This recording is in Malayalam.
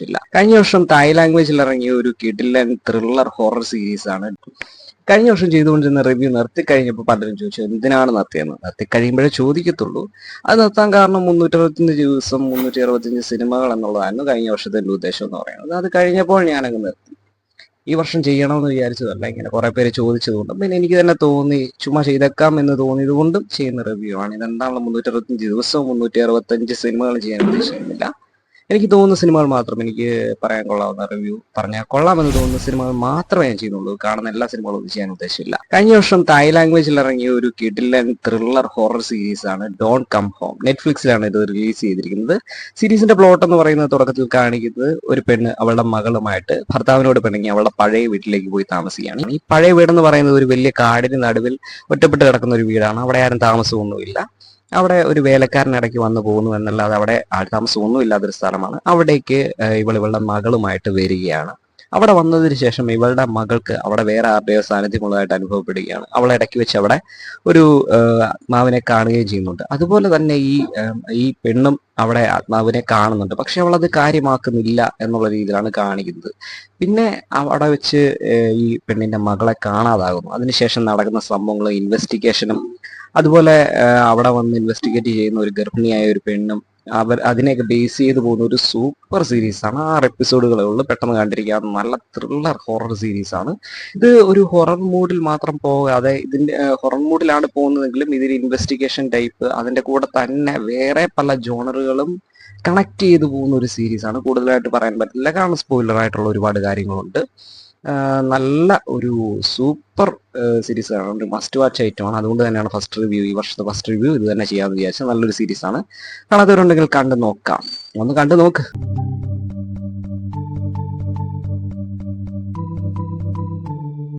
ഇല്ല. കഴിഞ്ഞ വർഷം തായ് ലാംഗ്വേജിൽ ഇറങ്ങിയ ഒരു കിഡിലൻ ത്രില്ലർ ഹൊറർ സീരീസ് ആണ്. കഴിഞ്ഞ വർഷം ചെയ്തുകൊണ്ടിരുന്ന റിവ്യൂ നിർത്തി കഴിഞ്ഞപ്പോൾ പലരും ചോദിച്ചു എന്തിനാണ് നിർത്തിയെന്ന്? നിർത്തി കഴിയുമ്പോഴേ ചോദിക്കത്തുള്ളൂ. അത് നിർത്താൻ കാരണം മുന്നൂറ്റി അറുപത്തഞ്ച് ദിവസം മുന്നൂറ്റി അറുപത്തഞ്ച് സിനിമകൾ എന്നുള്ളതായിരുന്നു കഴിഞ്ഞ വർഷത്തെ എന്റെ ഉദ്ദേശം എന്ന് പറയുന്നത്. അത് കഴിഞ്ഞപ്പോൾ ഞാനങ്ങ് നിർത്തി. ഈ വർഷം ചെയ്യണമെന്ന് വിചാരിച്ചതല്ല ഇങ്ങനെ കുറെ പേര് ചോദിച്ചതുകൊണ്ട് പിന്നെ എനിക്ക് തന്നെ തോന്നി ചുമ്മാ ചെയ്തേക്കാം എന്ന് തോന്നിയത് കൊണ്ടും ചെയ്യുന്ന റിവ്യൂ ആണ്. ഇതെന്താണല്ലോ മുന്നൂറ്റി അറുപത്തഞ്ച് ദിവസവും മുന്നൂറ്റി അറുപത്തഞ്ച് സിനിമകൾ ചെയ്യാൻ ഉദ്ദേശിക്കുന്നില്ല. എനിക്ക് തോന്നുന്ന സിനിമകൾ മാത്രം എനിക്ക് പറയാൻ കൊള്ളാവുന്ന റിവ്യൂ പറഞ്ഞാൽ കൊള്ളാമെന്ന് തോന്നുന്ന സിനിമകൾ മാത്രമേ ഞാൻ ചെയ്യുന്നുള്ളൂ. കാണുന്ന എല്ലാ സിനിമകളും ഒന്നും ചെയ്യാൻ ഉദ്ദേശമില്ല കഴിഞ്ഞ വർഷം തായ് ലാംഗ്വേജിൽ ഇറങ്ങിയ ഒരു കിഡിലൻ ത്രില്ലർ ഹൊറർ സീരീസ് ആണ് ഡോൺ കം ഹോം നെറ്റ്ഫ്ലിക്സിലാണ് ഇത് റിലീസ് ചെയ്തിരിക്കുന്നത്. സീരീസിന്റെ പ്ലോട്ട് എന്ന് പറയുന്നത് തുടക്കത്തിൽ കാണിക്കുന്നത് ഒരു പെണ്ണ് അവളുടെ മകളുമായിട്ട് ഭർത്താവിനോട് പിണങ്ങി അവളുടെ പഴയ വീട്ടിലേക്ക് പോയി താമസിക്കുകയാണ്. ഈ പഴയ വീടെന്ന് പറയുന്നത് ഒരു വലിയ കാടിന് നടുവിൽ ഒറ്റപ്പെട്ട് കിടക്കുന്ന ഒരു വീടാണ്. അവിടെ ആരും താമസമൊന്നുമില്ല. അവിടെ ഒരു വേലക്കാരൻ ഇടയ്ക്ക് വന്നു പോകുന്നു എന്നുള്ളത് അവിടെ താമസമൊന്നും ഇല്ലാത്തൊരു സ്ഥലമാണ്. അവിടേക്ക് ഇവൾ ഇവളുടെ മകളുമായിട്ട് വരികയാണ്. അവിടെ വന്നതിന് ശേഷം ഇവളുടെ മകൾക്ക് അവിടെ വേറെ ആരുടെയോ സാന്നിധ്യമുള്ളതായിട്ട് അനുഭവപ്പെടുകയാണ്. അവൾ ഇടയ്ക്ക് വെച്ച് അവിടെ ഒരു ആത്മാവിനെ കാണുകയും ചെയ്യുന്നുണ്ട്. അതുപോലെ തന്നെ ഈ ഈ പെണ്ണും അവിടെ ആത്മാവിനെ കാണുന്നുണ്ട്. പക്ഷെ അവൾ അത് കാര്യമാക്കുന്നില്ല എന്നുള്ള രീതിയിലാണ് കാണിക്കുന്നത്. പിന്നെ അവിടെ വെച്ച് ഈ പെണ്ണിന്റെ മകളെ കാണാതാകുന്നു. അതിനുശേഷം നടക്കുന്ന സംഭവങ്ങളും ഇൻവെസ്റ്റിഗേഷനും അതുപോലെ അവിടെ വന്ന് ഇൻവെസ്റ്റിഗേറ്റ് ചെയ്യുന്ന ഒരു ഗർഭിണിയായ ഒരു പെണ്ണും അവർ അതിനെയൊക്കെ ബേസ് ചെയ്ത് പോകുന്ന ഒരു സൂപ്പർ സീരീസ് ആണ്. ആറ് എപ്പിസോഡുകളേ ഉള്ളൂ. പെട്ടെന്ന് കണ്ടിരിക്കാൻ നല്ല ത്രില്ലർ ഹൊറർ സീരീസ് ആണ്. ഇത് ഒരു ഹൊറർ മൂഡിൽ മാത്രം പോകാതെ ഇതിന്റെ ഹൊറർ മൂഡിലാണ് പോകുന്നതെങ്കിലും ഇതിൽ ഇൻവെസ്റ്റിഗേഷൻ ടൈപ്പ് അതിന്റെ കൂടെ തന്നെ വേറെ പല ജോണറുകളും കണക്ട് ചെയ്ത് പോകുന്ന ഒരു സീരീസ് ആണ്. കൂടുതലായിട്ട് പറയാൻ പറ്റില്ല. കാരണം സ്പോയിലർ ആയിട്ടുള്ള ഒരുപാട് കാര്യങ്ങളുണ്ട്. നല്ല ഒരു സൂപ്പർ സീരീസ് ആണ്. ഒരു മസ്റ്റ് വാച്ച് ഐറ്റമാണ് അതുകൊണ്ട് തന്നെയാണ് ഫസ്റ്റ് റിവ്യൂ ഈ വർഷത്തെ ഫസ്റ്റ് റിവ്യൂ ഇത് തന്നെ ചെയ്യാമെന്ന് വിചാരിച്ചത്. നല്ലൊരു സീരീസ് ആണ്. കാണാത്തവരുണ്ടെങ്കിൽ കണ്ടു നോക്കാം. ഒന്ന് കണ്ടു നോക്ക്.